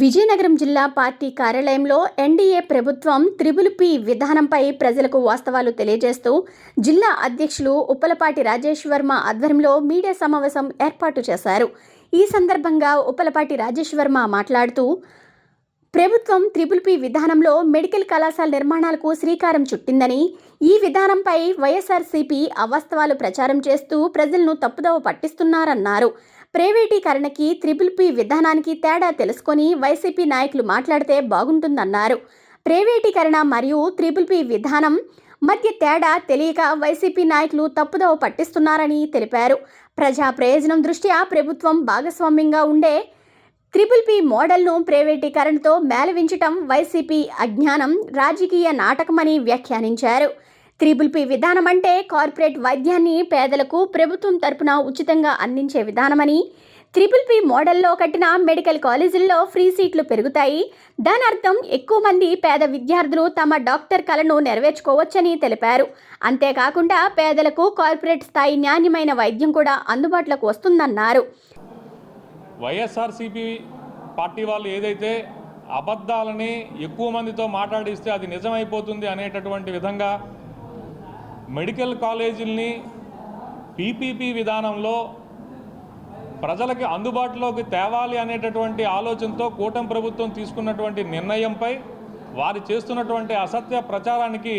విజయనగరం జిల్లా పార్టీ కార్యాలయంలో ఎన్డీఏ ప్రభుత్వం త్రిబుల్ పి విధానంపై ప్రజలకు వాస్తవాలు తెలియజేస్తూ జిల్లా అధ్యక్షులు ఉప్పలపాటి రాజేష్ వర్మ ఆధ్వర్యంలో మీడియా సమావేశం ఏర్పాటు చేశారు. ఈ సందర్భంగా ఉప్పలపాటి రాజేష్ వర్మ మాట్లాడుతూ ప్రభుత్వం త్రిపుల్ పి విధానంలో మెడికల్ కళాశాల నిర్మాణాలకు శ్రీకారం చుట్టిందని ఈ విధానంపై వైఎస్ఆర్సీపీ అవాస్తవాలు ప్రచారం చేస్తూ ప్రజలను తప్పుదోవ పట్టిస్తున్నారన్నారు. ప్రైవేటీకరణకి త్రిపుల్ పి విధానానికి తేడా తెలుసుకొని వైసీపీ నాయకులు మాట్లాడితే బాగుంటుందన్నారు. ప్రైవేటీకరణ మరియు త్రిపుల్ పి విధానం మధ్య తేడా తెలియక వైసీపీ నాయకులు తప్పుదోవ పట్టిస్తున్నారని తెలిపారు. ప్రజా ప్రయోజనం దృష్ట్యా ప్రభుత్వం భాగస్వామ్యంగా ఉండే త్రిపుల్ పి మోడల్ను ప్రైవేటీకరణతో మేళవించటం వైసీపీ అజ్ఞానం రాజకీయ నాటకమని వ్యాఖ్యానించారు. త్రిపుల్ పి విధానం అంటే కార్పొరేట్ వైద్యాన్ని పేదలకు ప్రభుత్వం తరపున ఉచితంగా అందించే విధానమని. త్రిపుల్ పి మోడల్లో కట్టిన మెడికల్ కాలేజీల్లో ఫ్రీ సీట్లు పెరుగుతాయి. దాని అర్థం ఎక్కువ మంది పేద విద్యార్థులు తమ డాక్టర్ కలను నెరవేర్చుకోవచ్చని తెలిపారు. అంతేకాకుండా పేదలకు కార్పొరేట్ స్థాయి నాణ్యమైన వైద్యం కూడా అందుబాటులోకి వస్తుందన్నారు. వైఎస్ఆర్సీపీ పార్టీ వాళ్ళు ఏదైతే అబద్ధాలని ఎక్కువ మందితో మాట్లాడిస్తే అది నిజమైపోతుంది అనేటటువంటి విధంగా మెడికల్ కాలేజీల్ని పీపీపీ విధానంలో ప్రజలకి అందుబాటులోకి తేవాలి అనేటటువంటి ఆలోచనతో కూటమి ప్రభుత్వం తీసుకున్నటువంటి నిర్ణయంపై వారు చేస్తున్నటువంటి అసత్య ప్రచారానికి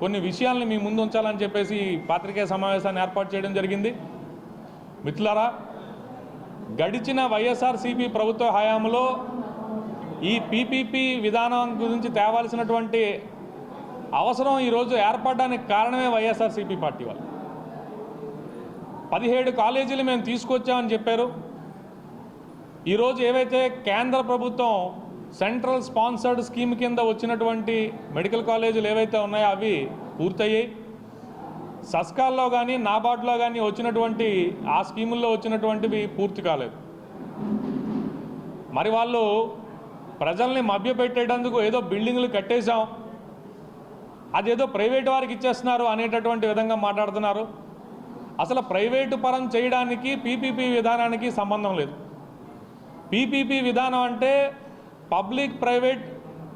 కొన్ని విషయాల్ని మీ ముందు ఉంచాలని చెప్పేసి పాత్రికేయ సమావేశాన్ని ఏర్పాటు చేయడం జరిగింది. మిత్రులారా గడిచిన వైఎస్ఆర్సీపీ ప్రభుత్వ హయాంలో ఈ పీపీపీ విధానం గురించి తేవాల్సినటువంటి అవసరం ఈరోజు ఏర్పడడానికి కారణమే వైఎస్ఆర్సీపీ పార్టీ వాళ్ళు. పదిహేడు కాలేజీలు మేము తీసుకొచ్చామని చెప్పారు. ఈరోజు ఏవైతే కేంద్ర ప్రభుత్వం సెంట్రల్ స్పాన్సర్డ్ స్కీమ్ కింద వచ్చినటువంటి మెడికల్ కాలేజీలు ఏవైతే ఉన్నాయో అవి పూర్తయ్యాయి. సస్కాల్లో కానీ నాబార్డులో కానీ వచ్చినటువంటి ఆ స్కీముల్లో వచ్చినటువంటివి పూర్తి కాలేదు. మరి వాళ్ళు ప్రజల్ని మభ్యపెట్టేటందుకు ఏదో బిల్డింగ్లు కట్టేశాం అదేదో ప్రైవేట్ వారికి ఇచ్చేస్తున్నారు అనేటటువంటి విధంగా మాట్లాడుతున్నారు. అసలు ప్రైవేటు పరం చేయడానికి పీపీపీ విధానానికి సంబంధం లేదు. పీపీపీ విధానం అంటే పబ్లిక్ ప్రైవేట్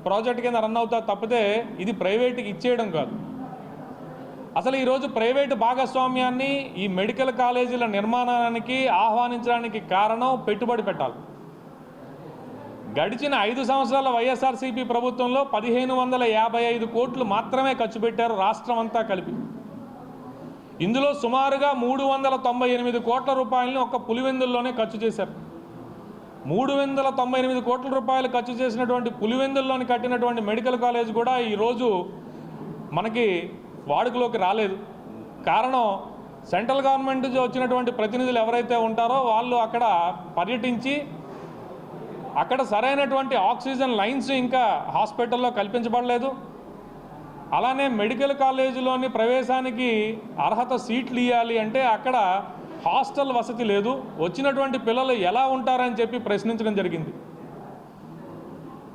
ప్రాజెక్ట్ కింద రన్ అవుతా తప్పితే ఇది ప్రైవేట్కి ఇచ్చేయడం కాదు. అసలు ఈరోజు ప్రైవేటు భాగస్వామ్యాన్ని ఈ మెడికల్ కాలేజీల నిర్మాణానికి ఆహ్వానించడానికి కారణం పెట్టుబడి పెట్టాలి. గడిచిన ఐదు సంవత్సరాల వైఎస్ఆర్సీపీ ప్రభుత్వంలో పదిహేను వందల యాభై ఐదు కోట్లు మాత్రమే ఖర్చు పెట్టారు రాష్ట్రం అంతా కలిపి. ఇందులో సుమారుగా మూడు వందల తొంభై ఎనిమిది కోట్ల రూపాయలని ఒక్క పులివెందుల్లోనే ఖర్చు చేశారు. మూడు వందల తొంభై ఎనిమిది కోట్ల రూపాయలు ఖర్చు చేసినటువంటి పులివెందుల్లోని కట్టినటువంటి మెడికల్ కాలేజ్ కూడా ఈరోజు మనకి వాడుకలోకి రాలేదు. కారణం సెంట్రల్ గవర్నమెంట్ వచ్చినటువంటి ప్రతినిధులు ఎవరైతే ఉంటారో వాళ్ళు అక్కడ పర్యటించి అక్కడ సరైనటువంటి ఆక్సిజన్ లైన్స్ ఇంకా హాస్పిటల్లో కల్పించబడలేదు. అలానే మెడికల్ కాలేజీలోని ప్రవేశానికి అర్హత సీట్లు ఇవ్వాలి అంటే అక్కడ హాస్టల్ వసతి లేదు. వచ్చినటువంటి పిల్లలు ఎలా ఉంటారని చెప్పి ప్రశ్నించడం జరిగింది.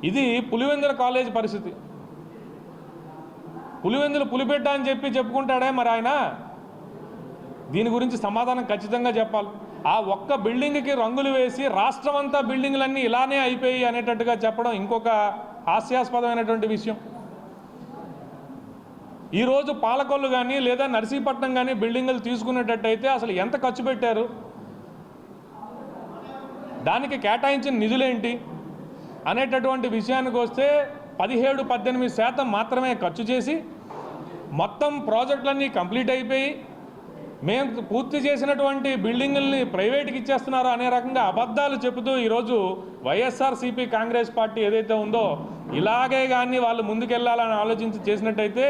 ఇది పులివెందుల కాలేజ్ పరిస్థితి. పులివెందులు పులిబిడ్డ అని చెప్పి చెప్పుకుంటాడే మరి ఆయన? దీని గురించి సమాధానం ఖచ్చితంగా చెప్పాలి. ఆ ఒక్క బిల్డింగ్కి రంగులు వేసి రాష్ట్రం అంతా బిల్డింగ్లన్నీ ఇలానే అయిపోయి అనేటట్టుగా చెప్పడం ఇంకొక హాస్యాస్పదమైనటువంటి విషయం. ఈరోజు పాలకొల్లు కానీ లేదా నర్సీపట్నం కానీ బిల్డింగులు తీసుకునేటట్టయితే అసలు ఎంత ఖర్చు పెట్టారు? దానికి కేటాయించిన నిధులేంటి? అనేటటువంటి విషయానికి వస్తే పదిహేడు పద్దెనిమిది శాతం మాత్రమే ఖర్చు చేసి మొత్తం ప్రాజెక్టులన్నీ కంప్లీట్ అయిపోయి మేము పూర్తి చేసినటువంటి బిల్డింగుల్ని ప్రైవేట్కి ఇచ్చేస్తున్నారు అనే రకంగా అబద్ధాలు చెబుతూ ఈరోజు వైఎస్ఆర్సీపీ కాంగ్రెస్ పార్టీ ఏదైతే ఉందో ఇలాగే కానీ వాళ్ళు ముందుకెళ్ళాలని ఆలోచించి చేసినట్టయితే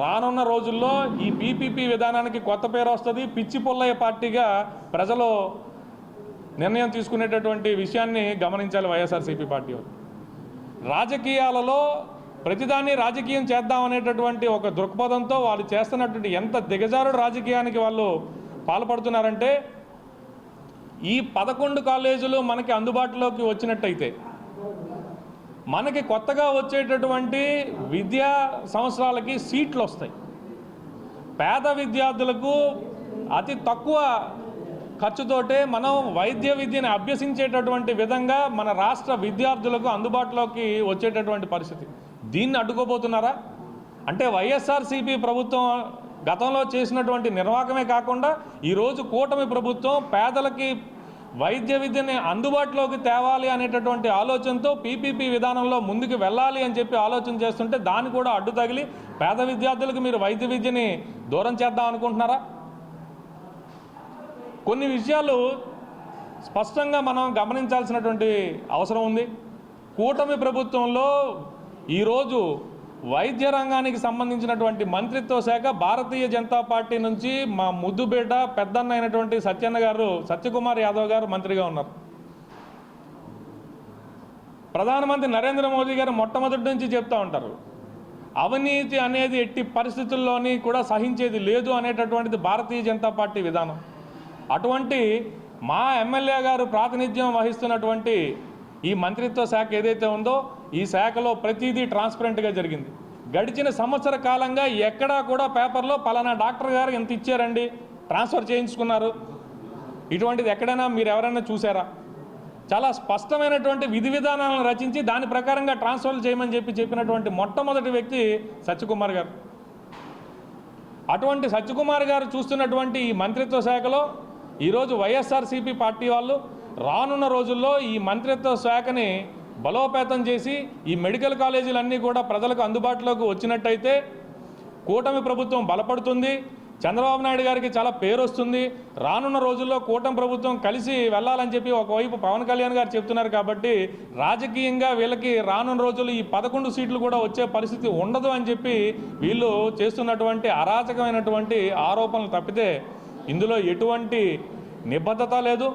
రానున్న రోజుల్లో ఈ పీపీపీ విధానానికి కొత్త పేరు వస్తుంది. పిచ్చి పొల్లయ్య పార్టీగా ప్రజలు నిర్ణయం తీసుకునేటటువంటి విషయాన్ని గమనించాలి వైఎస్ఆర్సీపీ పార్టీ వాళ్ళు. రాజకీయాలలో ప్రతిదాన్ని రాజకీయం చేద్దాం అనేటటువంటి ఒక దృక్పథంతో వాళ్ళు చేస్తున్నటువంటి ఎంత దిగజారుడు రాజకీయానికి వాళ్ళు పాల్పడుతున్నారంటే ఈ పదకొండు కాలేజీలు మనకి అందుబాటులోకి వచ్చినట్టయితే మనకి కొత్తగా వచ్చేటటువంటి విద్యా సంవత్సరాలకి సీట్లు వస్తాయి. పేద విద్యార్థులకు అతి తక్కువ ఖర్చుతోటే మనం వైద్య విద్యను అభ్యసించేటటువంటి విధంగా మన రాష్ట్ర విద్యార్థులకు అందుబాటులోకి వచ్చేటటువంటి పరిస్థితి. దీన్ని అడ్డుకోబోతున్నారా? అంటే వైఎస్ఆర్సీపీ ప్రభుత్వం గతంలో చేసినటువంటి నిర్వాహకమే కాకుండా ఈరోజు కూటమి ప్రభుత్వం పేదలకి వైద్య విద్యని అందుబాటులోకి తేవాలి అనేటటువంటి ఆలోచనతో పీపీపీ విధానంలో ముందుకు వెళ్ళాలి అని చెప్పి ఆలోచన చేస్తుంటే దాన్ని కూడా అడ్డు తగిలి పేద విద్యార్థులకు మీరు వైద్య విద్యని దూరం చేద్దాం అనుకుంటున్నారా? కొన్ని విషయాలు స్పష్టంగా మనం గమనించాల్సినటువంటి అవసరం ఉంది. కూటమి ప్రభుత్వంలో ఈరోజు వైద్య రంగానికి సంబంధించినటువంటి మంత్రిత్వ శాఖ భారతీయ జనతా పార్టీ నుంచి మా ముద్దుబేట పెద్దన్న అయినటువంటి సత్యన్న గారు సత్యకుమార్ యాదవ్ గారు మంత్రిగా ఉన్నారు. ప్రధానమంత్రి నరేంద్ర మోదీ గారు మొట్టమొదటి నుంచి చెప్తా ఉంటారు. అవినీతి అనేది ఎట్టి పరిస్థితుల్లోని కూడా సహించేది లేదు అనేటటువంటిది భారతీయ జనతా పార్టీ విధానం. అటువంటి మా ఎమ్మెల్యే గారు ప్రాతినిధ్యం వహిస్తున్నటువంటి ఈ మంత్రిత్వ శాఖ ఏదైతే ఉందో ఈ శాఖలో ప్రతిదీ ట్రాన్స్పరెంట్గా జరిగింది. గడిచిన సంవత్సర కాలంగా ఎక్కడా కూడా పేపర్లో పలానా డాక్టర్ గారు ఎంత ఇచ్చారండి ట్రాన్స్ఫర్ చేయించుకున్నారు. ఇటువంటిది ఎక్కడైనా మీరు ఎవరైనా చూసారా? చాలా స్పష్టమైనటువంటి విధి విధానాలను రచించి దాని ప్రకారంగా ట్రాన్స్ఫర్లు చేయమని చెప్పి చెప్పినటువంటి మొట్టమొదటి వ్యక్తి సత్యకుమార్ గారు. అటువంటి సత్యకుమార్ గారు చూస్తున్నటువంటి ఈ మంత్రిత్వ శాఖలో ఈరోజు వైఎస్ఆర్సీపీ పార్టీ వాళ్ళు రానున్న రోజుల్లో ఈ మంత్రిత్వ శాఖని బలోపేతం చేసి ఈ మెడికల్ కాలేజీలన్నీ కూడా ప్రజలకు అందుబాటులోకి వచ్చినట్టయితే కూటమి ప్రభుత్వం బలపడుతుంది. చంద్రబాబు నాయుడు గారికి చాలా పేరు వస్తుంది. రానున్న రోజుల్లో కూటమి ప్రభుత్వం కలిసి వెళ్ళాలని చెప్పి ఒకవైపు పవన్ కళ్యాణ్ గారు చెప్తున్నారు కాబట్టి రాజకీయంగా వీళ్ళకి రానున్న రోజుల్లో ఈ పదకొండు సీట్లు కూడా వచ్చే పరిస్థితి ఉండదు అని చెప్పి వీళ్ళు చేస్తున్నటువంటి అరాచకమైనటువంటి ఆరోపణలు తప్పితే ఇందులో ఎటువంటి నిబద్ధత లేదు.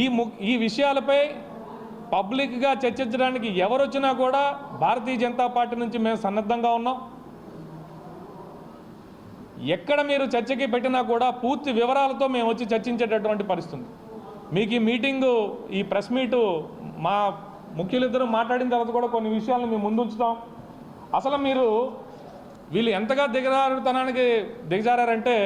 ఈ ము ఈ విషయాలపై పబ్లిక్గా చర్చించడానికి ఎవరు వచ్చినా కూడా భారతీయ జనతా పార్టీ నుంచి మేము సన్నద్ధంగా ఉన్నాం. ఎక్కడ మీరు చర్చకి పెట్టినా కూడా పూర్తి వివరాలతో మేము వచ్చి చర్చించేటటువంటి పరిస్థితి మీకు ఈ మీటింగు ఈ ప్రెస్ మీటు మా ముఖ్యులిద్దరూ మాట్లాడిన తర్వాత కూడా కొన్ని విషయాలను మేము ముందుంచుతాం. అసలు మీరు వీళ్ళు ఎంతగా దిగజారుతనానికి దిగజారంటే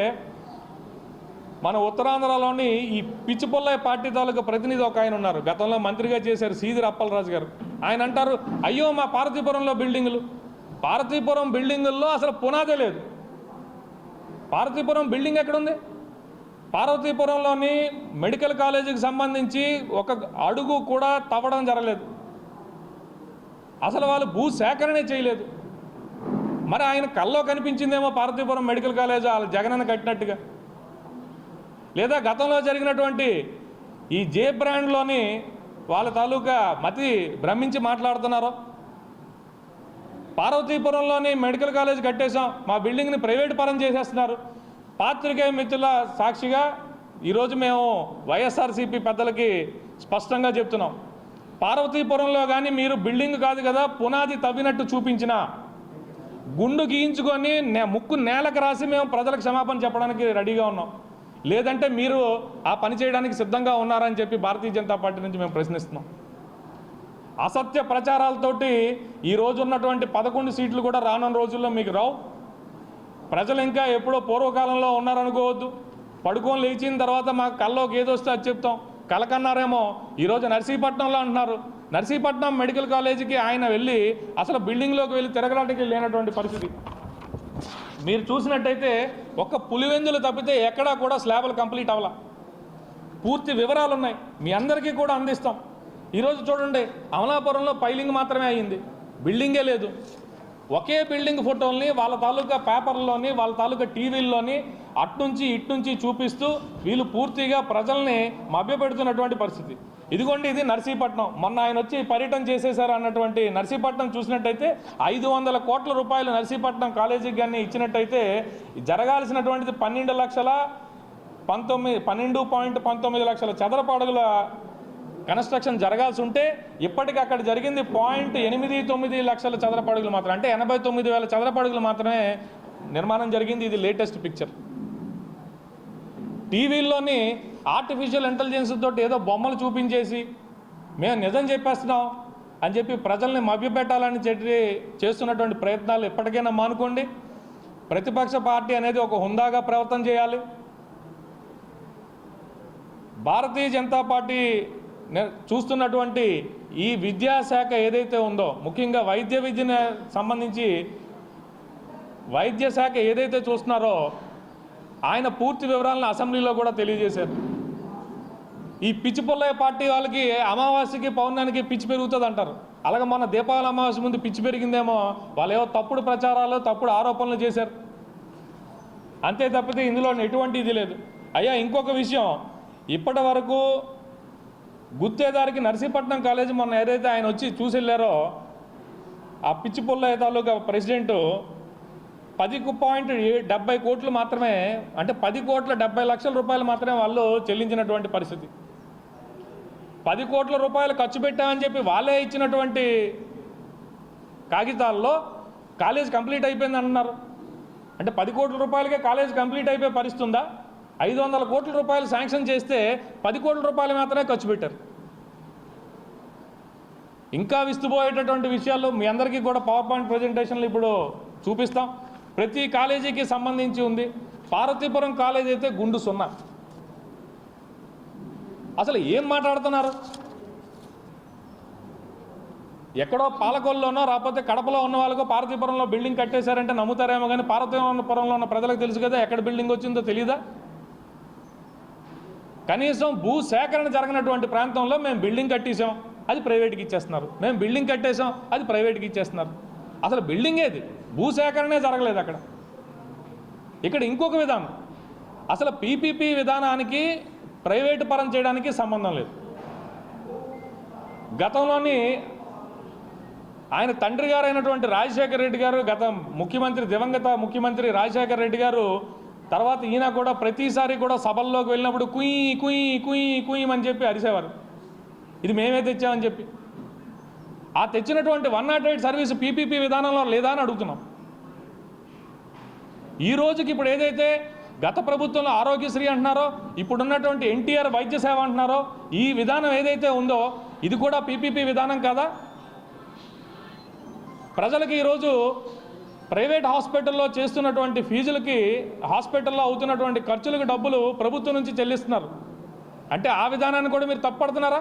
మన ఉత్తరాంధ్రలోని ఈ పిచ్చిపొల్లయ్య పార్టీ తాలూకు ప్రతినిధి ఒక ఆయన ఉన్నారు. గతంలో మంత్రిగా చేశారు సీదిరి అప్పలరాజు గారు. ఆయన అంటారు అయ్యో మా పార్వతీపురంలో బిల్డింగులు. పార్వతీపురం బిల్డింగుల్లో అసలు పునాదే లేదు. పార్వతీపురం బిల్డింగ్ ఎక్కడుంది? పార్వతీపురంలోని మెడికల్ కాలేజీకి సంబంధించి ఒక అడుగు కూడా తవ్వడం జరగలేదు. అసలు వాళ్ళు భూ సేకరణే చేయలేదు. మరి ఆయన కల్లో కనిపించిందేమో పార్వతీపురం మెడికల్ కాలేజ్ వాళ్ళ జగనన్న కట్టినట్టుగా. లేదా గతంలో జరిగినటువంటి ఈ జే బ్రాండ్లోని వాళ్ళ తాలూకా మతి భ్రమించి మాట్లాడుతున్నారో? పార్వతీపురంలోని మెడికల్ కాలేజ్ కట్టేశాం మా బిల్డింగ్ని ప్రైవేట్ పరం చేసేస్తున్నారు. పాత్రికేయ మిత్రుల సాక్షిగా ఈరోజు మేము వైఎస్ఆర్సీపీ పెద్దలకి స్పష్టంగా చెప్తున్నాం. పార్వతీపురంలో కానీ మీరు బిల్డింగ్ కాదు కదా పునాది తవ్వినట్టు చూపించిన గుండు గీయించుకొని నే ముక్కు నేలకు రాసి మేము ప్రజలకు క్షమాపణ చెప్పడానికి రెడీగా ఉన్నాం. లేదంటే మీరు ఆ పని చేయడానికి సిద్ధంగా ఉన్నారని చెప్పి భారతీయ జనతా పార్టీ నుంచి మేము ప్రశ్నిస్తున్నాం. అసత్య ప్రచారాలతోటి ఈరోజు ఉన్నటువంటి పదకొండు సీట్లు కూడా రానున్న రోజుల్లో మీకు రావు. ప్రజలు ఇంకా ఎప్పుడో పూర్వకాలంలో ఉన్నారనుకోవద్దు. పడుకొని లేచిన తర్వాత మాకు కల్లోకి ఏదో వస్తే అది చెప్తాం. కలకన్నారేమో ఈరోజు నర్సీపట్నంలో అంటున్నారు. నర్సీపట్నం మెడికల్ కాలేజీకి ఆయన వెళ్ళి అసలు బిల్డింగ్లోకి వెళ్ళి తిరగడానికి లేనటువంటి పరిస్థితి. మీరు చూసినట్టయితే ఒక్క పులివెందులు తప్పితే ఎక్కడా కూడా స్లాబులు కంప్లీట్ అవ్వాల. పూర్తి వివరాలు ఉన్నాయి మీ అందరికీ కూడా అందిస్తాం. ఈరోజు చూడండి అమలాపురంలో పైలింగ్ మాత్రమే అయ్యింది. బిల్డింగే లేదు. ఒకే బిల్డింగ్ ఫోటోల్ని వాళ్ళ తాలూకా పేపర్లోని వాళ్ళ తాలూకా టీవీల్లోని అట్నుంచి ఇట్నుంచి చూపిస్తూ వీళ్ళు పూర్తిగా ప్రజల్ని మభ్యపెడుతున్నటువంటి పరిస్థితి. ఇదిగోండి ఇది నర్సీపట్నం. మొన్న ఆయన వచ్చి పర్యటన చేసేశారు అన్నటువంటి నర్సీపట్నం చూసినట్టయితే ఐదు వందల కోట్ల రూపాయలు నర్సీపట్నం కాలేజీకి కానీ ఇచ్చినట్టయితే జరగాల్సినటువంటిది పన్నెండు లక్షల పంతొమ్మిది పన్నెండు పాయింట్ పంతొమ్మిది లక్షల చదరపాడుగుల కన్స్ట్రక్షన్ జరగాల్సి ఉంటే ఇప్పటికి అక్కడ జరిగింది పాయింట్ ఎనిమిది తొమ్మిది లక్షల చదరపాడుగులు మాత్రం అంటే ఎనభై తొమ్మిది వేల చదరపాడుగులు మాత్రమే నిర్మాణం జరిగింది. ఇది లేటెస్ట్ పిక్చర్. టీవీల్లోని ఆర్టిఫిషియల్ ఇంటెలిజెన్స్ తోటి ఏదో బొమ్మలు చూపించేసి మేము నిజం చెప్పేస్తున్నాం అని చెప్పి ప్రజల్ని మభ్యపెట్టాలని చెప్పి చేస్తున్నటువంటి ప్రయత్నాలు ఎప్పటికైనా మానుకోండి. ప్రతిపక్ష పార్టీ అనేది ఒక హుందాగా ప్రవర్తన చేయాలి. భారతీయ జనతా పార్టీ చూస్తున్నటువంటి ఈ విద్యాశాఖ ఏదైతే ఉందో ముఖ్యంగా వైద్య విద్యను సంబంధించి వైద్య శాఖ ఏదైతే చూస్తున్నారో ఆయన పూర్తి వివరాలను అసెంబ్లీలో కూడా తెలియజేశారు. ఈ పిచ్చి పొల్లయ్య పార్టీ వాళ్ళకి అమావాస్యకి పౌర్ణానికి పిచ్చి పెరుగుతుంది అంటారు అలాగే మొన్న దీపావళి అమావాస్య ముందు పిచ్చి పెరిగిందేమో వాళ్ళు ఏవో తప్పుడు ప్రచారాలు తప్పుడు ఆరోపణలు చేశారు. అంతే తప్పితే ఇందులో ఎటువంటి ఇది లేదు. అయ్యా ఇంకొక విషయం. ఇప్పటి వరకు గుత్తేదారికి నర్సీపట్నం కాలేజీ మొన్న ఏదైతే ఆయన వచ్చి చూసి వెళ్ళారో ఆ పిచ్చి పుల్లయ్య తాలూకా ప్రెసిడెంట్ పది పాయింట్ డెబ్బై కోట్లు మాత్రమే అంటే పది కోట్ల డెబ్బై లక్షల రూపాయలు మాత్రమే వాళ్ళు చెల్లించినటువంటి పరిస్థితి. పది కోట్ల రూపాయలు ఖర్చు పెట్టామని చెప్పి వాళ్ళే ఇచ్చినటువంటి కాగితాల్లో కాలేజ్ కంప్లీట్ అయిపోయింది అంటున్నారు అంటే పది కోట్ల రూపాయలకే కాలేజ్ కంప్లీట్ అయిపోయే పరిస్థితుందా ఐదు వందల కోట్ల రూపాయలు శాంక్షన్ చేస్తే పది కోట్ల రూపాయలు మాత్రమే ఖర్చు పెట్టారు. ఇంకా విస్తుపోయేటటువంటి విషయాలు మీ అందరికీ కూడా పవర్ పాయింట్ ప్రజెంటేషన్లు ఇప్పుడు చూపిస్తాం. ప్రతి కాలేజీకి సంబంధించి ఉంది. పార్వతీపురం కాలేజీ అయితే గుండు సున్నా. అసలు ఏం మాట్లాడుతున్నారు? ఎక్కడో పాలకొల్లోనో రాకపోతే కడపలో ఉన్న వాళ్ళకో పార్వతీపురంలో బిల్డింగ్ కట్టేశారంటే నమ్ముతారేమో కానీ పార్వతీపురంలో ఉన్న ప్రజలకు తెలుసు కదా ఎక్కడ బిల్డింగ్ వచ్చిందో తెలియదా కనీసం భూ సేకరణ జరగనటువంటి ప్రాంతంలో మేము బిల్డింగ్ కట్టేసాం అది ప్రైవేట్కి ఇచ్చేస్తున్నారు. మేము బిల్డింగ్ కట్టేసాం అది ప్రైవేట్కి ఇచ్చేస్తున్నారు. అసలు బిల్డింగ్ ఏది? భూసేకరణే జరగలేదు అక్కడ. ఇక్కడ ఇంకొక విధానం. అసలు పీపీపీ విధానానికి ప్రైవేటు పరం చేయడానికి సంబంధం లేదు. గతంలోని ఆయన తండ్రి గారు అయినటువంటి రాజశేఖర రెడ్డి గారు గత ముఖ్యమంత్రి దివంగత ముఖ్యమంత్రి రాజశేఖర రెడ్డి గారు తర్వాత ఈయన కూడా ప్రతిసారి కూడా సభల్లోకి వెళ్ళినప్పుడు కుయ్ కుయ్ కుయ్ కుయ్ అని చెప్పి అరిసేవారు. ఇది మేమే తెచ్చామని చెప్పి. ఆ తెచ్చినటువంటి one nought eight service PPP విధానంలో లేదా అని అడుగుతున్నాం. ఈ రోజుకి ఇప్పుడు ఏదైతే గత ప్రభుత్వంలో ఆరోగ్యశ్రీ అంటున్నారో ఇప్పుడున్నటువంటి ఎన్టీఆర్ వైద్య సేవ అంటున్నారో ఈ విధానం ఏదైతే ఉందో ఇది కూడా పీపీపీ విధానం కాదా? ప్రజలకి ఈరోజు ప్రైవేట్ హాస్పిటల్లో చేస్తున్నటువంటి ఫీజులకి హాస్పిటల్లో అవుతున్నటువంటి ఖర్చులకు డబ్బులు ప్రభుత్వం నుంచి చెల్లిస్తున్నారు. అంటే ఆ విధానాన్ని కూడా మీరు తప్పడుతున్నారా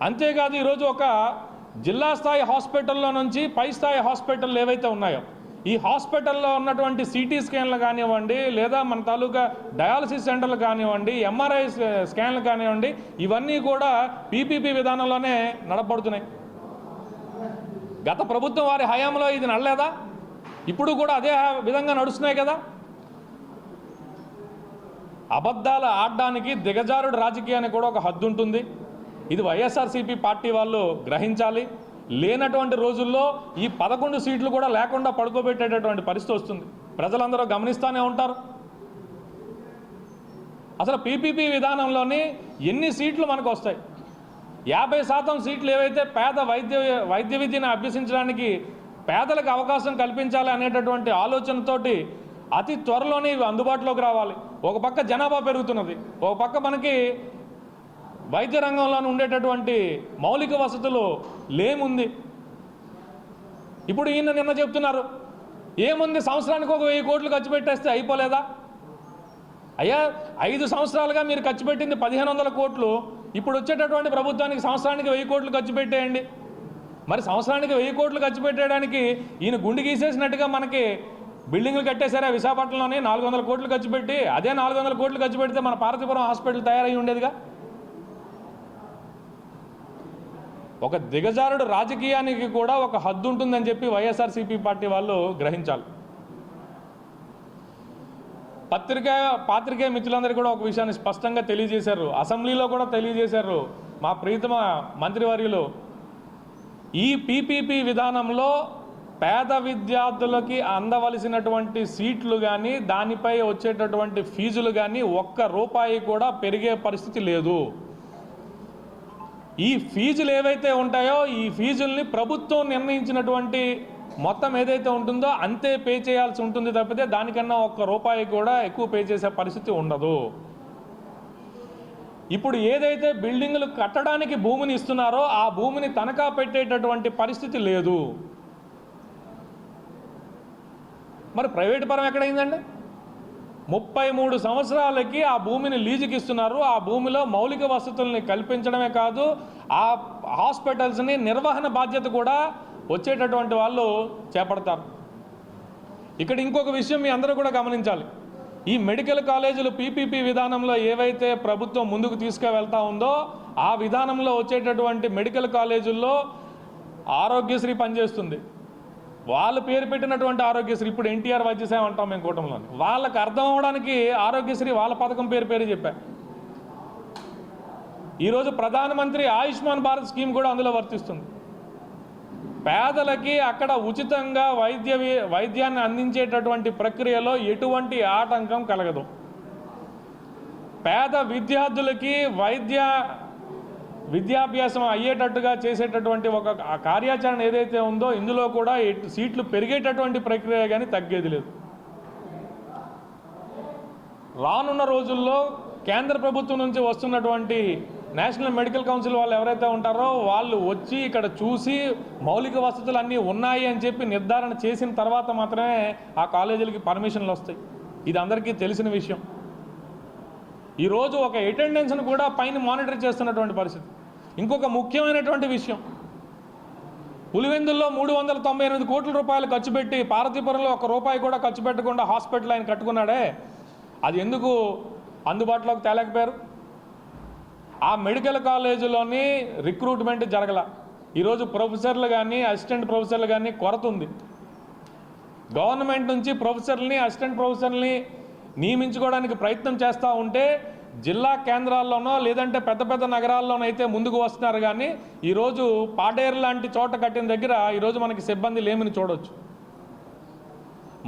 అంతేకాదు ఈరోజు ఒక జిల్లా స్థాయి హాస్పిటల్లో నుంచి పై స్థాయి హాస్పిటల్ ఏవైతే ఉన్నాయో ఈ హాస్పిటల్లో ఉన్నటువంటి సిటీ స్కాన్లు కానివ్వండి లేదా మన తాలూకా డయాలసిస్ సెంటర్లు కానివ్వండి ఎంఆర్ఐ స్కాన్లు కానివ్వండి ఇవన్నీ కూడా పీపీపీ విధానంలోనే నడపడుతున్నాయి గత ప్రభుత్వం వారి హయాంలో ఇది నడలేదా? ఇప్పుడు కూడా అదే విధంగా నడుస్తున్నాయి కదా? అబద్ధాలు ఆడడానికి దిగజారుడు రాజకీయానికి కూడా ఒక హద్దు ఉంటుంది ఇది వైఎస్ఆర్సీపీ పార్టీ వాళ్ళు గ్రహించాలి. లేనటువంటి రోజుల్లో ఈ పదకొండు సీట్లు కూడా లేకుండా పడుకోబెట్టేటటువంటి పరిస్థితి వస్తుంది. ప్రజలందరూ గమనిస్తూనే ఉంటారు. అసలు పీపీపీ విధానంలోని ఎన్ని సీట్లు మనకు వస్తాయి? యాభై శాతం సీట్లు ఏవైతే పేద వైద్య వైద్య విద్యను అభ్యసించడానికి పేదలకు అవకాశం కల్పించాలి అనేటటువంటి ఆలోచనతోటి అతి త్వరలోనే ఇవి అందుబాటులోకి రావాలి. ఒక పక్క జనాభా పెరుగుతున్నది. ఒక పక్క మనకి వైద్య రంగంలో ఉండేటటువంటి మౌలిక వసతులు లేముంది. ఇప్పుడు ఈయన నిన్న చెప్తున్నారు ఏముంది సంవత్సరానికి ఒక వెయ్యి కోట్లు ఖర్చు పెట్టేస్తే అయిపోలేదా? అయ్యా ఐదు సంవత్సరాలుగా మీరు ఖర్చు పెట్టింది పదిహేను వందల కోట్లు ఇప్పుడు వచ్చేటటువంటి ప్రభుత్వానికి సంవత్సరానికి వెయ్యి కోట్లు ఖర్చు పెట్టేయండి. మరి సంవత్సరానికి వెయ్యి కోట్లు ఖర్చు పెట్టేయడానికి ఈయన గుండు గీసేసినట్టుగా మనకి బిల్డింగ్లు కట్టేశారా విశాఖపట్నంలోనే? నాలుగు వందల కోట్లు ఖర్చు పెట్టి అదే నాలుగు వందల కోట్లు ఖర్చు పెడితే మన పార్వతీపురం హాస్పిటల్ తయారై ఉండేదిగా? ఒక దిగజారుడు రాజకీయానికి కూడా ఒక హద్దు ఉంటుందని చెప్పి వైఎస్ఆర్సీపీ పార్టీ వాళ్ళు గ్రహించాలి. పత్రిక పాత్రికేయ మిత్రులందరూ కూడా ఒక విషయాన్ని స్పష్టంగా తెలియజేశారు. అసెంబ్లీలో కూడా తెలియజేశారు మా ప్రీతమ మంత్రివర్యులు. ఈ పీపీపీ విధానంలో పేద విద్యార్థులకి అందవలసినటువంటి సీట్లు కానీ దానిపై వచ్చేటటువంటి ఫీజులు కానీ ఒక్క రూపాయి కూడా పెరిగే పరిస్థితి లేదు. ఈ ఫీజులు ఏవైతే ఉంటాయో ఈ ఫీజుల్ని ప్రభుత్వం నిర్ణయించినటువంటి మొత్తం ఏదైతే ఉంటుందో అంతే పే చేయాల్సి ఉంటుంది తప్పితే దానికన్నా ఒక్క రూపాయి కూడా ఎక్కువ పే చేసే పరిస్థితి ఉండదు. ఇప్పుడు ఏదైతే బిల్డింగులు కట్టడానికి భూమిని ఇస్తున్నారో ఆ భూమిని తనఖా పెట్టేటటువంటి పరిస్థితి లేదు. మరి ప్రైవేట్ పరం ఎక్కడైందండి? ముప్పై మూడు సంవత్సరాలకి ఆ భూమిని లీజుకి ఇస్తున్నారు ఆ భూమిలో మౌలిక వసతుల్ని కల్పించడమే కాదు ఆ హాస్పిటల్స్ని నిర్వహణ బాధ్యత కూడా వచ్చేటటువంటి వాళ్ళు చేపడతారు. ఇక్కడ ఇంకొక విషయం మీ అందరూ కూడా గమనించాలి. ఈ మెడికల్ కాలేజీలు పీపీపీ విధానంలో ఏవైతే ప్రభుత్వం ముందుకు తీసుకువెళ్తా ఉందో ఆ విధానంలో వచ్చేటటువంటి మెడికల్ కాలేజీల్లో ఆరోగ్యశ్రీ పనిచేస్తుంది. వాళ్ళ పేరు పెట్టినటువంటి ఆరోగ్యశ్రీ ఇప్పుడు ఎన్టీఆర్ వైద్యసేవ అంటాం మేము కూటమిలో వాళ్ళకి అర్థం అవడానికి ఆరోగ్యశ్రీ వాళ్ళ పథకం పేరు పేరు చెప్పారు ఈరోజు ప్రధానమంత్రి ఆయుష్మాన్ భారత్ స్కీమ్ కూడా అందులో వర్తిస్తుంది. పేదలకి అక్కడ ఉచితంగా వైద్య వైద్యాన్ని అందించేటటువంటి ప్రక్రియలో ఎటువంటి ఆటంకం కలగదు. పేద విద్యార్థులకి వైద్య విద్యాభ్యాసం అయ్యేటట్టుగా చేసేటటువంటి ఒక కార్యాచరణ ఏదైతే ఉందో ఇందులో కూడా సీట్లు పెరిగేటటువంటి ప్రక్రియ కానీ తగ్గేది లేదు. రానున్న రోజుల్లో కేంద్ర ప్రభుత్వం నుంచి వస్తున్నటువంటి నేషనల్ మెడికల్ కౌన్సిల్ వాళ్ళు ఎవరైతే ఉంటారో వాళ్ళు వచ్చి ఇక్కడ చూసి మౌలిక వసతులు అన్నీ ఉన్నాయి అని చెప్పి నిర్ధారణ చేసిన తర్వాత మాత్రమే ఆ కాలేజీలకి పర్మిషన్లు వస్తాయి. ఇది అందరికీ తెలిసిన విషయం. ఈరోజు ఒక అటెండెన్స్ను కూడా పైన మానిటర్ చేస్తున్నటువంటి పరిస్థితి. ఇంకొక ముఖ్యమైనటువంటి విషయం. పులివెందుల్లో మూడు వందల తొంభై ఎనిమిది కోట్ల రూపాయలు ఖర్చు పెట్టి పార్వతీపురంలో ఒక రూపాయి కూడా ఖర్చు పెట్టకుండా హాస్పిటల్ ఆయన కట్టుకున్నాడే. అది ఎందుకు అందుబాటులోకి తేలేకపోయారు? ఆ మెడికల్ కాలేజీలోని రిక్రూట్మెంట్ జరగల. ఈరోజు ప్రొఫెసర్లు కానీ అసిస్టెంట్ ప్రొఫెసర్లు కానీ కొరత ఉంది. గవర్నమెంట్ నుంచి ప్రొఫెసర్ని అసిస్టెంట్ ప్రొఫెసర్ని నియమించుకోవడానికి ప్రయత్నం చేస్తూ ఉంటే జిల్లా కేంద్రాల్లోనో లేదంటే పెద్ద పెద్ద నగరాల్లోనో అయితే ముందుకు వస్తున్నారు కానీ ఈరోజు పాడేరు లాంటి చోట కట్టిన దగ్గర ఈరోజు మనకి సిబ్బంది లేమని చూడవచ్చు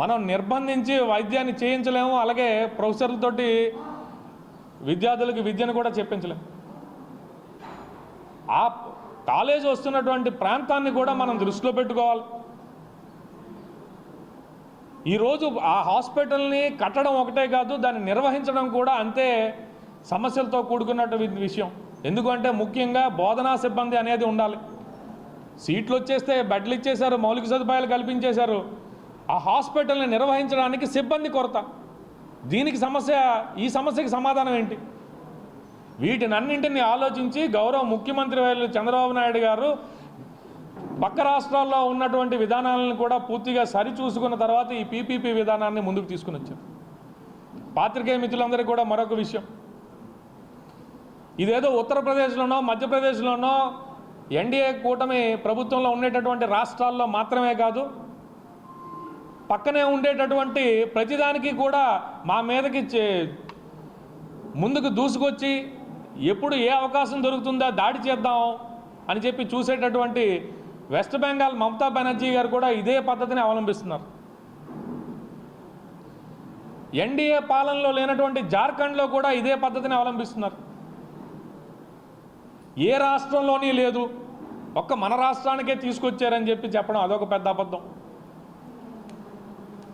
మనం నిర్బంధించి వైద్యాన్ని చేయించలేము అలాగే ప్రొఫెసర్లతోటి విద్యార్థులకు విద్యను కూడా చెప్పించలేము. ఆ కాలేజ్ వస్తున్నటువంటి ప్రాంతాన్ని కూడా మనం దృష్టిలో పెట్టుకోవాలి. ఈరోజు ఆ హాస్పిటల్ని కట్టడం ఒకటే కాదు దాన్ని నిర్వహించడం కూడా అంతే. సమస్యలతో కూడుకున్నటువంటి విషయం. ఎందుకంటే ముఖ్యంగా బోధనా సిబ్బంది అనేది ఉండాలి. సీట్లు వచ్చేస్తే బెడ్లు ఇచ్చేశారు మౌలిక సదుపాయాలు కల్పించేశారు. ఆ హాస్పిటల్ని నిర్వహించడానికి సిబ్బంది కొరత. దీనికి సమస్య ఈ సమస్యకి సమాధానం ఏంటి? వీటినన్నింటినీ ఆలోచించి గౌరవ ముఖ్యమంత్రి వైలు చంద్రబాబు నాయుడు గారు పక్క రాష్ట్రాల్లో ఉన్నటువంటి విధానాలను కూడా పూర్తిగా సరిచూసుకున్న తర్వాత ఈ పీపీపీ విధానాన్ని ముందుకు తీసుకుని వచ్చారు. పాత్రికేయ మిత్రులందరికీ కూడా మరొక విషయం. ఇదేదో ఉత్తరప్రదేశ్లోనో మధ్యప్రదేశ్లోనో ఎన్డీఏ కూటమి ప్రభుత్వంలో ఉండేటటువంటి రాష్ట్రాల్లో మాత్రమే కాదు పక్కనే ఉండేటటువంటి ప్రతిదానికి కూడా మా మీదకి ముందుకు దూసుకొచ్చి ఎప్పుడు ఏ అవకాశం దొరుకుతుందో దాడి చేద్దాం అని చెప్పి చూసేటటువంటి వెస్ట్ బెంగాల్ మమతా బెనర్జీ గారు కూడా ఇదే పద్ధతిని అవలంబిస్తున్నారు. ఎన్డీఏ పాలనలో లేనటువంటి జార్ఖండ్లో కూడా ఇదే పద్ధతిని అవలంబిస్తున్నారు. ఏ రాష్ట్రంలోని లేదు. ఒక్క మన రాష్ట్రానికే తీసుకొచ్చారని చెప్పి చెప్పడం అదొక పెద్ద అబద్ధం.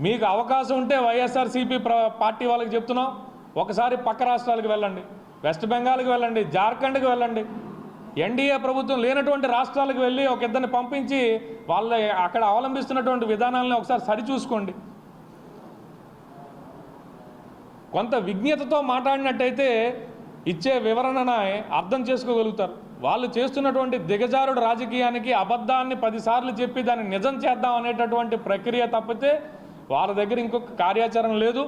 మీకు అవకాశం ఉంటే వైఎస్ఆర్సీపీ ప్ర పార్టీ వాళ్ళకి చెప్తున్నాం. ఒకసారి పక్క రాష్ట్రాలకు వెళ్ళండి. వెస్ట్ బెంగాల్కి వెళ్ళండి. జార్ఖండ్కి వెళ్ళండి. ఎన్డీఏ ప్రభుత్వం లేనటువంటి రాష్ట్రాలకు వెళ్ళి ఒక ఇద్దరిని పంపించి వాళ్ళ అక్కడ అవలంబిస్తున్నటువంటి విధానాలను ఒకసారి సరిచూసుకోండి. కొంత విజ్ఞతతో మాట్లాడినట్టయితే ఇచ్చే వివరణను అర్థం చేసుకోగలుగుతారు. వాళ్ళు చేస్తున్నటువంటి దిగజారుడు రాజకీయానికి అబద్ధాన్ని పదిసార్లు చెప్పి దాన్ని నిజం చేద్దాం అనేటటువంటి ప్రక్రియ తప్పితే వాళ్ళ దగ్గర ఇంకొక కార్యాచరణ లేదు.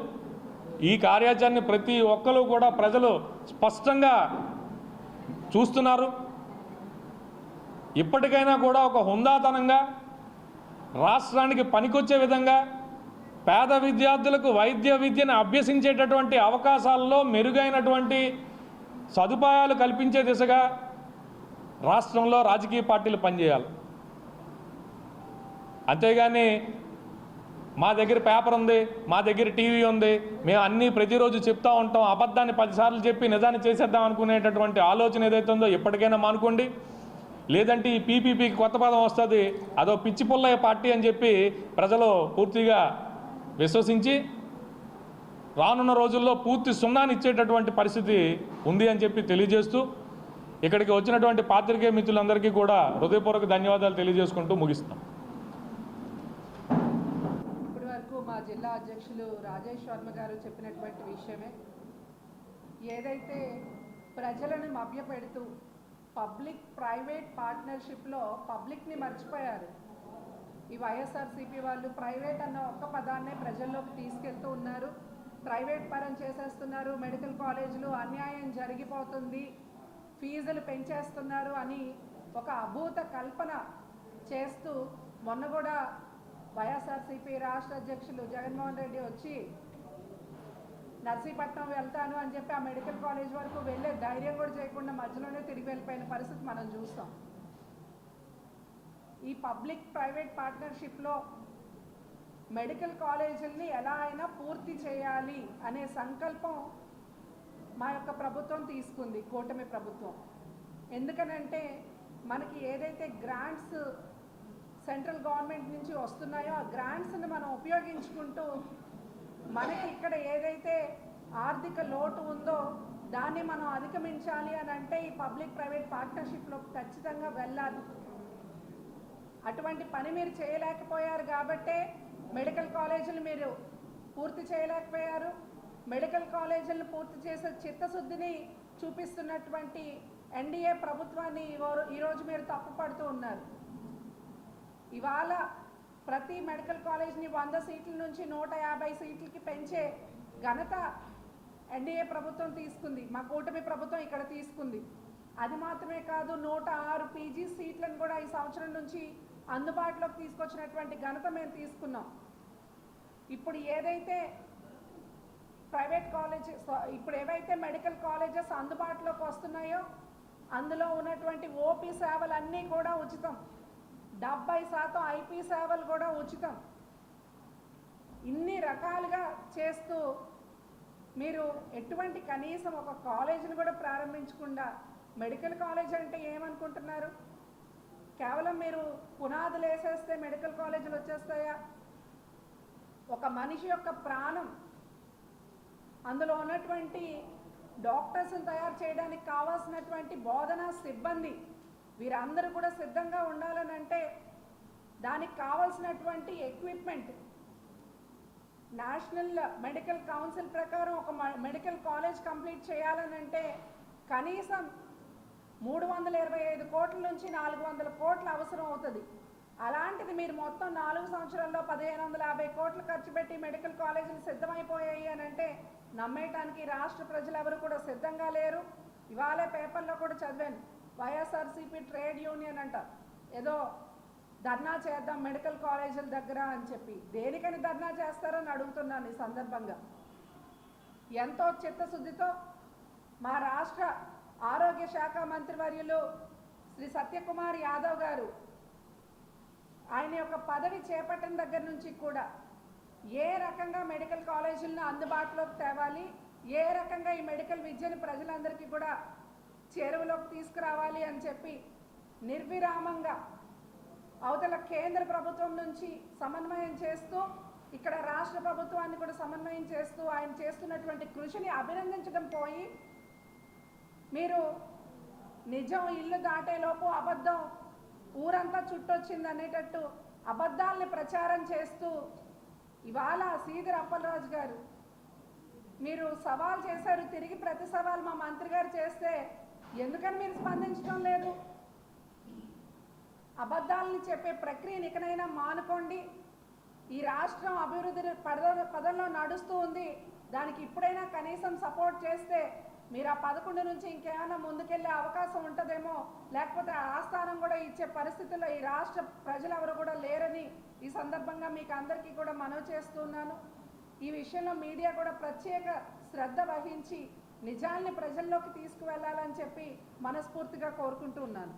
ఈ కార్యాచరణ ప్రతి ఒక్కరు కూడా ప్రజలు స్పష్టంగా చూస్తున్నారు. ఇప్పటికైనా కూడా ఒక హుందాతనంగా రాష్ట్రానికి పనికొచ్చే విధంగా పేద విద్యార్థులకు వైద్య విద్యను అభ్యసించేటటువంటి అవకాశాల్లో మెరుగైనటువంటి సదుపాయాలు కల్పించే దిశగా రాష్ట్రంలో రాజకీయ పార్టీలు పనిచేయాలి. అంతేగాని మా దగ్గర పేపర్ ఉంది మా దగ్గర టీవీ ఉంది మేము అన్నీ ప్రతిరోజు చెప్తా ఉంటాం అబద్ధాన్ని పదిసార్లు చెప్పి నిజాన్ని చేసేద్దాం అనుకునేటటువంటి ఆలోచన ఏదైతే ఉందో ఎప్పటికైనా మానుకోండి. లేదంటే ఈ పీపీపీకి కొత్త పదం వస్తుంది అదో పిచ్చి పుల్లయ్య పార్టీ అని చెప్పి ప్రజలు పూర్తిగా విశ్వసించి రానున్న రోజుల్లో పూర్తి సున్నాన్ని ఇచ్చేటటువంటి పరిస్థితి ఉంది అని చెప్పి తెలియజేస్తూ ఇక్కడికి వచ్చినటువంటి పాత్రికేయ మిత్రులందరికీ కూడా హృదయపూర్వక ధన్యవాదాలు తెలియజేసుకుంటూ ముగిస్తున్నాం. ఇప్పటి వరకు మా జిల్లా అధ్యక్షులు రాజేష్ వర్మ గారు చెప్పినటువంటి విషయమే. ఏదైతే ప్రజలను మభ్యపెడుతూ పబ్లిక్ ప్రైవేట్ పార్ట్నర్షిప్లో పబ్లిక్ని మర్చిపోయారు. ఈ వైఎస్ఆర్సీపీ వాళ్ళు ప్రైవేట్ అన్న ఒక్క పదాన్నే ప్రజల్లోకి తీసుకెళ్తూ ఉన్నారు. ప్రైవేట్ పరం చేసేస్తున్నారు మెడికల్ కాలేజీలు అన్యాయం జరిగిపోతుంది ఫీజులు పెంచేస్తున్నారు అని ఒక అభూత కల్పన చేస్తూ మొన్న కూడా వైఎస్ఆర్సీపీ రాష్ట్ర అధ్యక్షులు జగన్మోహన్ రెడ్డి వచ్చి నర్సీపట్నం వెళ్తాను అని చెప్పి ఆ మెడికల్ కాలేజ్ వరకు వెళ్ళే ధైర్యం కూడా చేయకుండా మధ్యలోనే తిరిగి వెళ్ళిపోయిన పరిస్థితి మనం చూస్తాం. ఈ పబ్లిక్ ప్రైవేట్ పార్ట్నర్షిప్లో మెడికల్ కాలేజీల్ని ఎలా అయినా పూర్తి చేయాలి అనే సంకల్పం మా యొక్క ప్రభుత్వం తీసుకుంది కూటమి ప్రభుత్వం. ఎందుకనంటే మనకి ఏదైతే గ్రాంట్స్ సెంట్రల్ గవర్నమెంట్ నుంచి వస్తున్నాయో ఆ గ్రాంట్స్ని మనం ఉపయోగించుకుంటూ మనకి ఇక్కడ ఏదైతే ఆర్థిక లోటు ఉందో దాన్ని మనం అధిగమించాలి అని అంటే ఈ పబ్లిక్ ప్రైవేట్ పార్ట్నర్షిప్లో ఖచ్చితంగా వెళ్ళాలి. అటువంటి పని మీరు చేయలేకపోయారు కాబట్టే మెడికల్ కాలేజీలు మీరు పూర్తి చేయలేకపోయారు. మెడికల్ కాలేజీలను పూర్తి చేసే చిత్తశుద్ధిని చూపిస్తున్నటువంటి ఎన్డీఏ ప్రభుత్వాన్ని ఈరోజు మీరు తప్పుపడుతూ ఉన్నారు. ఇవాళ ప్రతి మెడికల్ కాలేజ్ని వంద సీట్ల నుంచి నూట యాభై సీట్లకి పెంచే ఘనత ఎన్డీఏ ప్రభుత్వం తీసుకుంది. మా కూటమి ప్రభుత్వం ఇక్కడ తీసుకుంది. అది మాత్రమే కాదు నూట ఆరు పీజీ సీట్లను కూడా ఈ సంవత్సరం నుంచి అందుబాటులోకి తీసుకొచ్చినటువంటి ఘనత మేము తీసుకున్నాం. ఇప్పుడు ఏదైతే ప్రైవేట్ కాలేజ్ ఇప్పుడు ఏవైతే మెడికల్ కాలేజెస్ అందుబాటులోకి వస్తున్నాయో అందులో ఉన్నటువంటి ఓపీ సేవలన్నీ కూడా ఉచితం. డెబ్బై శాతం ఐపీ సేవలు కూడా ఉచితం. ఇన్ని రకాలుగా చేస్తూ మీరు ఎటువంటి కనీసం ఒక కాలేజీని కూడా ప్రారంభించకుండా మెడికల్ కాలేజ్ అంటే ఏమనుకుంటున్నారు? కేవలం మీరు పునాదులు వేసేస్తే మెడికల్ కాలేజీలు వచ్చేస్తాయా? ఒక మనిషి యొక్క ప్రాణం అందులో ఉన్నటువంటి డాక్టర్స్ని తయారు చేయడానికి కావాల్సినటువంటి బోధనా సిబ్బంది వీరందరూ కూడా సిద్ధంగా ఉండాలని అంటే దానికి కావాల్సినటువంటి ఎక్విప్మెంట్ నేషనల్ మెడికల్ కౌన్సిల్ ప్రకారం ఒక మ- మెడికల్ కాలేజ్ కంప్లీట్ చేయాలనంటే కనీసం మూడు వందల ఇరవై ఐదు కోట్ల నుంచి నాలుగు వందల కోట్ల అవసరం అవుతుంది. అలాంటిది మీరు మొత్తం నాలుగు సంవత్సరాల్లో పదిహేను వందల యాభై కోట్లు ఖర్చు పెట్టి మెడికల్ కాలేజీలు సిద్ధమైపోయాయి అని అంటే నమ్మేయటానికి రాష్ట్ర ప్రజలు ఎవరు కూడా సిద్ధంగా లేరు. ఇవాళే పేపర్లో కూడా చదివాను. వైఎస్ఆర్సీపీ ట్రేడ్ యూనియన్ అంట. ఏదో ధర్నా చేద్దాం మెడికల్ కాలేజీల దగ్గర అని చెప్పి. దేనికని ధర్నా చేస్తారని అడుగుతున్నాను ఈ సందర్భంగా. ఎంతో చిత్తశుద్ధితో మా రాష్ట్ర ఆరోగ్య శాఖ మంత్రివర్యులు శ్రీ సత్యకుమార్ యాదవ్ గారు ఆయన యొక్క పదవి చేపట్టిన దగ్గర నుంచి కూడా ఏ రకంగా మెడికల్ కాలేజీలను అందుబాటులోకి తేవాలి ఏ రకంగా ఈ మెడికల్ విద్యను ప్రజలందరికీ కూడా చేరువలోకి తీసుకురావాలి అని చెప్పి నిర్విరామంగా అవతల కేంద్ర ప్రభుత్వం నుంచి సమన్వయం చేస్తూ ఇక్కడ రాష్ట్ర ప్రభుత్వాన్ని కూడా సమన్వయం చేస్తూ ఆయన చేస్తున్నటువంటి కృషిని అభినందించడం పోయి మీరు నిజం ఇల్లు దాటేలోపు అబద్ధం ఊరంతా చుట్టొచ్చింది అనేటట్టు అబద్ధాలని ప్రచారం చేస్తూ ఇవాళ శ్రీధర్ అప్పలరాజు గారు మీరు సవాల్ చేశారు తిరిగి ప్రతి సవాల్ మా మంత్రి గారు చేస్తే ఎందుకని మీరు స్పందించడం లేదు? అబద్ధాలని చెప్పే ప్రక్రియను ఇకనైనా మానుకోండి. ఈ రాష్ట్రం అభివృద్ధి పద పదంలో నడుస్తూ ఉంది. దానికి ఇప్పుడైనా కనీసం సపోర్ట్ చేస్తే మీరు ఆ పదకొండు నుంచి ఇంకేమైనా ముందుకెళ్ళే అవకాశం ఉంటుందేమో? లేకపోతే ఆ స్థానం కూడా ఇచ్చే పరిస్థితుల్లో ఈ రాష్ట్ర ప్రజలు ఎవరు కూడా లేరని ఈ సందర్భంగా మీకు అందరికీ కూడా మనవి చేస్తున్నాను. ఈ విషయంలో మీడియా కూడా ప్రత్యేక శ్రద్ధ వహించి నిజాల్ని ప్రజల్లోకి తీసుకువెళ్ళాలని చెప్పి మనస్ఫూర్తిగా కోరుకుంటూ ఉన్నాను.